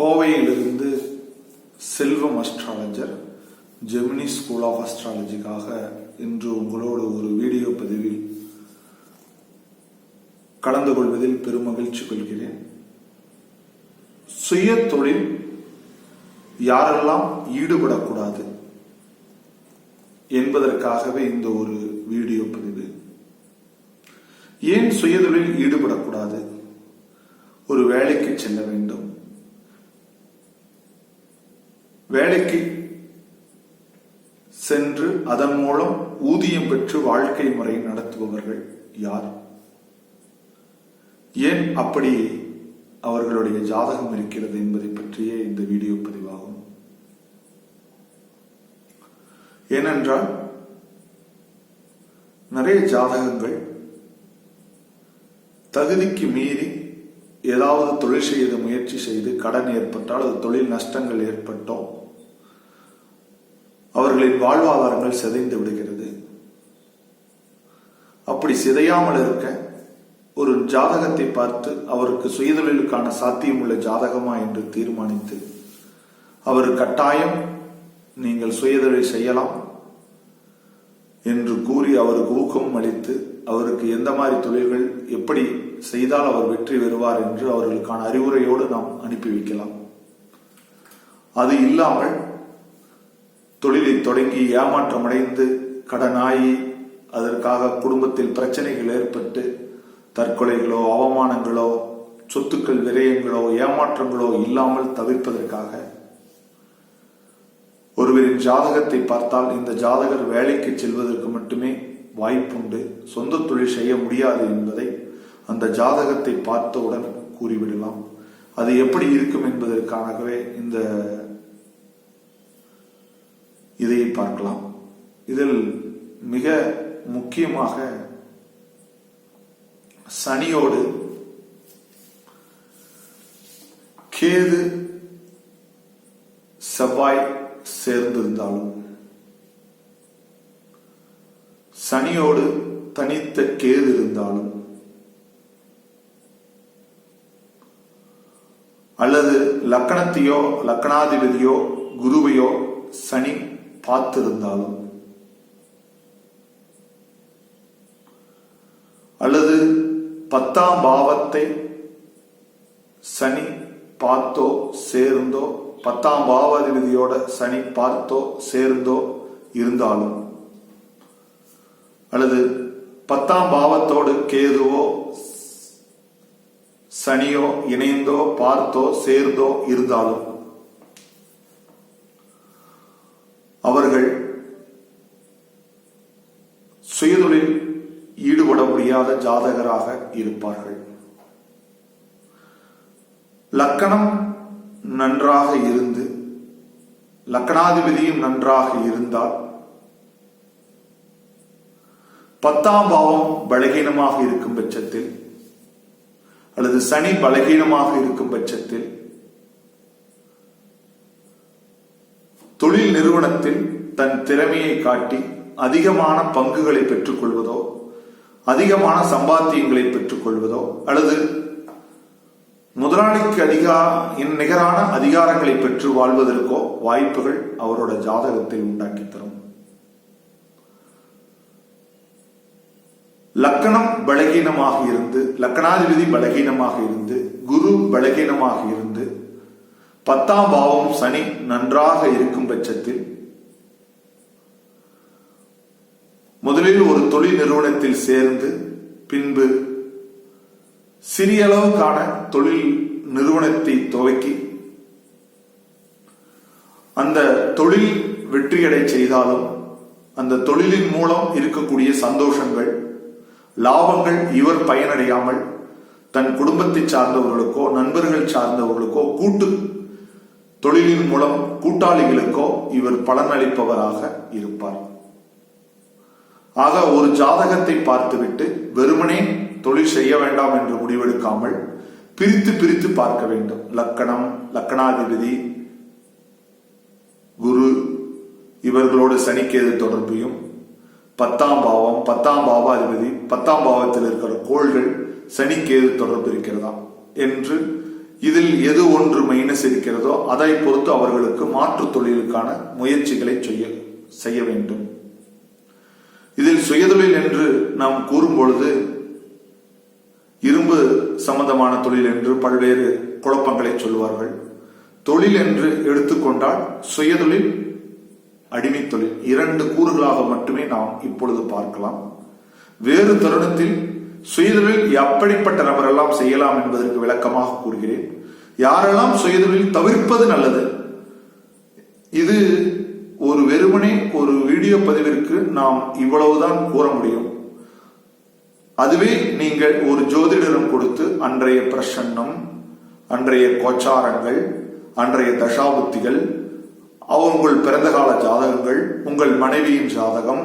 கோவையிலிருந்து Selvam astrologer Gemini school of அஸ்ட்ராலஜிக்காக இன்று உங்களோடு ஒரு வீடியோ பதிவில் கலந்து கொள்வதில் பெருமகிழ்ச்சி கொள்கிறேன். சுய தொழில் யாரெல்லாம் ஈடுபடக்கூடாது என்பதற்காகவே இந்த ஒரு வீடியோ பதிவு. ஏன் சுயதொழில் ஈடுபடக்கூடாது? ஒரு வேலைக்கு செல்ல வேண்டும். வேலைக்கு சென்று அதன் மூலம் ஊதியம் பெற்று வாழ்க்கை முறை நடத்துபவர்கள் யார்? ஏன் அப்படி அவர்களுடைய ஜாதகம் இருக்கிறது என்பதை பற்றியே இந்த வீடியோ பதிவாகும். ஏனென்றால் நிறைய ஜாதகங்கள் தகுதிக்கு மீறி ஏதாவது தொழில் செய்த முயற்சி செய்து கடன் ஏற்பட்டால் அது தொழில் நஷ்டங்கள் ஏற்பட்டோம் அவர்களின் வாழ்வாதாரங்கள் சிதைந்து விடுகிறது. அப்படி சிதையாமல் இருக்க ஒரு ஜாதகத்தை பார்த்து அவருக்கு சுயதொழிலுக்கான சாத்தியம் உள்ள ஜாதகமா என்று தீர்மானித்து அவர் கட்டாயம் நீங்கள் சுயதொழில் செய்யலாம் என்று கூறி அவருக்கு ஊக்கம் அளித்து அவருக்கு எந்த மாதிரி தொழில்கள் எப்படி செய்தால் அவர் வெற்றி பெறுவார் என்று அவர்களுக்கான அறிவுரையோடு நாம் அனுப்பி வைக்கலாம். அது இல்லாமல் தொழிலை தொடங்கி ஏமாற்றம் அடைந்து கடனாகி அதற்காக குடும்பத்தில் பிரச்சனைகள் ஏற்பட்டு தற்கொலைகளோ அவமானங்களோ சொத்துக்கள் விரயங்களோ ஏமாற்றங்களோ இல்லாமல் தவிர்ப்பதற்காக ஒருவரின் ஜாதகத்தை பார்த்தால் இந்த ஜாதகர் வேலைக்கு செல்வதற்கு மட்டுமே வாய்ப்புண்டு சொந்த தொழில் செய்ய முடியாது என்பதை அந்த ஜாதகத்தை பார்த்தவுடன் கூறிவிடலாம். அது எப்படி இருக்கும் என்பதற்காகவே இந்த இதை பார்க்கலாம். இதில் மிக முக்கியமாக சனியோடு கேது செவ்வாய் சேர்ந்திருந்தாலும் சனியோடு தனித்த கேது இருந்தாலும் அல்லது லக்கணத்தையோ லக்கணாதிபதியோ குருவையோ சனி பார்த்திருந்தாலும் அல்லது பத்தாம் பாவத்தை சனி பார்த்தோ சேர்ந்தோ பத்தாம் பாவாதிபதியோட சனி பார்த்தோ சேர்ந்தோ இருந்தாலும் அல்லது பத்தாம் பாவத்தோடு கேதுவோ சனியோ இணைந்தோ பார்த்தோ சேர்ந்தோ இருந்தாலும் சுயதொழில் ஈடுபட முடியாத ஜாதகராக இருப்பார்கள். லக்கணம் நன்றாக இருந்து லக்கணாதிபதியும் நன்றாக இருந்தால் பத்தாம் பாவம் பலகீனமாக இருக்கும் பட்சத்தில் அல்லது சனி பலகீனமாக இருக்கும் பட்சத்தில் தொழில் நிறுவனத்தில் தன் திறமையை காட்டி அதிகமான பங்குகளை பெற்றுக்கொள்வதோ அதிகமான சம்பாத்தியங்களை பெற்றுக்கொள்வதோ அல்லது முதலாளிக்கு அதிகா நிகரான அதிகாரங்களை பெற்று வாழ்வதற்கோ வாய்ப்புகள் அவரோட ஜாதகத்தை உண்டாக்கி தரும் லக்கணம் பலகீனமாக இருந்து லக்கணாதிபதி பலகீனமாக இருந்து குரு பலகீனமாக இருந்து பத்தாம் பாவம் சனி நன்றாக இருக்கும் பட்சத்தில் முதலில் ஒரு தொழில் நிறுவனத்தில் சேர்ந்து பின்பு சிறிய அளவுக்கான தொழில் நிறுவனத்தை துவக்கி அந்த தொழில் வெற்றியடை செய்தாலும் அந்த தொழிலின் மூலம் இருக்கக்கூடிய சந்தோஷங்கள் லாபங்கள் இவர் பயனடையாமல் தன் குடும்பத்தை சார்ந்தவர்களுக்கோ நண்பர்கள் சார்ந்தவர்களுக்கோ கூட்டு தொழிலின் மூலம் கூட்டாளிகளுக்கோ இவர் பலனளிப்பவராக இருப்பார். ஆக ஒரு ஜாதகத்தை பார்த்துவிட்டு வெறுமனே தொழில் செய்ய வேண்டாம் என்று முடிவெடுக்காமல் பிரித்து பிரித்து பார்க்க வேண்டும். லக்கணம் லக்கணாதிபதி குரு இவர்களோடு சனிக்கேது தொடர்பையும் பத்தாம் பாவம் பத்தாம் பாவாதிபதி பத்தாம் பாவத்தில் இருக்கிற கோள்கள் சனிக்கேது தொடர்பு இருக்கிறதா என்று இதில் எது ஒன்று மைனஸ் இருக்கிறதோ அதை பொறுத்து அவர்களுக்கு மாற்று தொழிலுக்கான முயற்சிகளை செய்ய செய்ய வேண்டும். நாம் கூறும் பொழுது இரும்பு சம்பந்தமான தொழில் என்று பல்வேறு குழப்பங்களை சொல்வார்கள் தொழில் என்று எடுத்துக்கொண்டால் சுயதொழில் அடிமை தொழில். இரண்டு கூறுகளாக மட்டுமே நாம் இப்பொழுது பார்க்கலாம். வேறு தருணத்தில் சுயதொழில் எப்படிப்பட்ட நபரெல்லாம் செய்யலாம் என்பதற்கு விளக்கமாக கூறுகிறேன். யாரெல்லாம் சுயதொழில் தவிர்ப்பது நல்லது? இது ஒரு வெறுமனே ஒரு வீடியோ பதிவிற்கு நாம் இவ்வளவுதான் கூற முடியும். அதுவே நீங்கள் ஒரு ஜோதிடரும் கொடுத்து அன்றைய பிரசன்னம் அன்றைய கோச்சாரங்கள் அன்றைய தசாபுத்திகள் அவங்கள் உங்கள் பிறந்த கால ஜாதகங்கள் உங்கள் மனைவியின் ஜாதகம்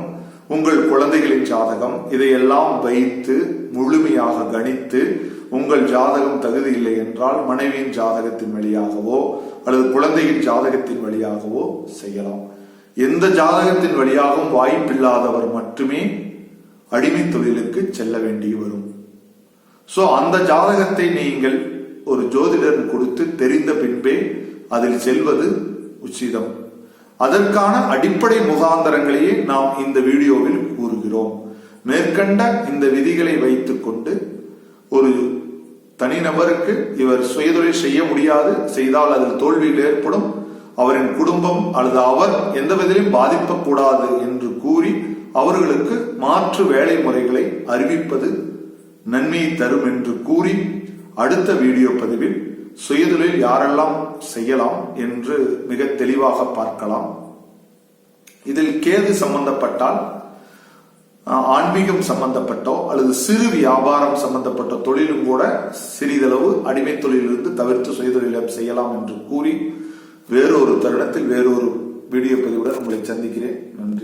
உங்கள் குழந்தைகளின் ஜாதகம் இதையெல்லாம் வைத்து முழுமையாக கணித்து உங்கள் ஜாதகம் தகுதி இல்லை என்றால் மனைவியின் ஜாதகத்தின் வழியாகவோ அல்லது குழந்தையின் ஜாதகத்தின் வழியாகவோ செய்யலாம். எந்த ஜாதகத்தின் வழியாகவும் வாய்ப்பில்லாதவர் மட்டுமே அடிமை தொழிலுக்கு செல்ல வேண்டி வரும். சோ அந்த ஜாதகத்தை நீங்கள் ஒரு ஜோதிடர் கொடுத்து தெரிந்த பின்பே அதில் செல்வது உச்சிதம். அதற்கான அடிப்படை முகாந்தரங்களையே நாம் இந்த வீடியோவில் கூறுகிறோம். மேற்கண்ட இந்த விதிகளை வைத்துக்கொண்டு ஒரு தனிநபருக்கு இவர் சுயதொழில் செய்ய முடியாது செய்தால் அதில் தோல்வியில் ஏற்படும் அவரின் குடும்பம் அல்லது அவர் எந்த விதிலையும் பாதிக்கக்கூடாது என்று கூறி அவர்களுக்கு மாற்று வேலை முறைகளை அறிவிப்பது நன்மையை தரும் என்று கூறி அடுத்த வீடியோ பதிவில் சுயதொழில் யாரெல்லாம் செய்யலாம் என்று மிக தெளிவாக பார்க்கலாம். இதில் கேது சம்பந்தப்பட்டால் ஆன்மீகம் சம்பந்தப்பட்டோ அல்லது சிறு வியாபாரம் சம்பந்தப்பட்ட தொழிலும் கூட சிறிதளவு அடிமை தொழிலிருந்து தவிர்த்து சுயதொழிலம் செய்யலாம் என்று கூறி வேறொரு தருணத்தில் வேறொரு வீடியோ பதிவுடன் உங்களை சந்திக்கிறேன். நன்றி.